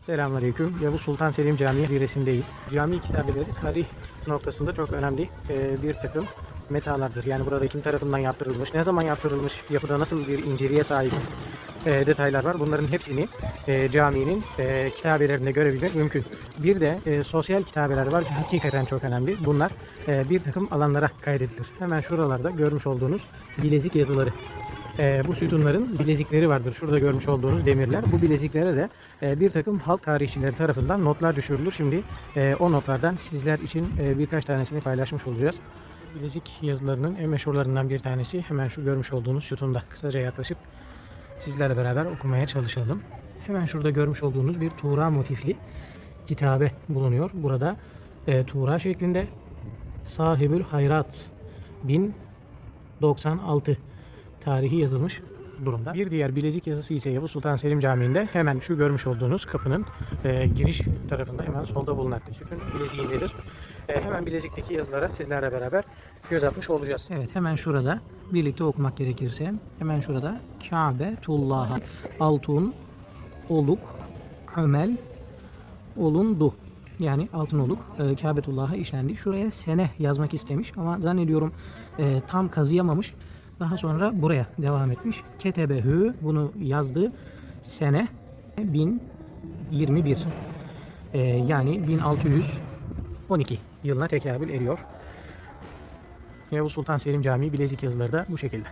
Selamünaleyküm. Yavuz Sultan Selim Camii ziresindeyiz. Cami kitabeleri tarih noktasında çok önemli e, bir takım metalardır. Yani burada kim tarafından yaptırılmış, ne zaman yaptırılmış, yapıda nasıl bir inceliğe sahip e, detaylar var. Bunların hepsini e, caminin e, kitabelerinde görebilmek mümkün. Bir de sosyal kitabeler var ki hakikaten çok önemli. Bunlar bir takım alanlara kaydedilir. Hemen şuralarda görmüş olduğunuz bilezik yazıları. Ee, bu sütunların bilezikleri vardır. Şurada görmüş olduğunuz demirler. Bu bileziklere de e, bir takım halk tarihçileri tarafından notlar düşürülür. Şimdi e, o notlardan sizler için e, birkaç tanesini paylaşmış olacağız. Bilezik yazılarının en meşhurlarından bir tanesi hemen şu görmüş olduğunuz sütunda. Kısaca yaklaşıp sizlerle beraber okumaya çalışalım. Hemen şurada görmüş olduğunuz bir Tuğra motifli kitabe bulunuyor. Burada e, Tuğra şeklinde Sahibül Hayrat 1096 tarihi yazılmış durumda. Bir diğer bilezik yazısı ise Yavuz Sultan Selim Camii'nde hemen şu görmüş olduğunuz kapının e, giriş tarafında hemen solda bulunan sütun bileziğindedir. E, hemen bilezikteki yazılara sizlerle beraber göz atmış olacağız. Evet hemen şurada birlikte okumak gerekirse hemen şurada Kabetullah'a altun oluk amel olundu. Yani altın oluk e, Kabetullah'a işlendi. Şuraya sene yazmak istemiş ama zannediyorum e, tam kazıyamamış. Daha sonra buraya devam etmiş. Ketebehü bunu yazdı. Sene 1021. E, yani 1612 yılına tekabül ediyor. Yavuz Sultan Selim Camii bilezik yazıları da bu şekilde.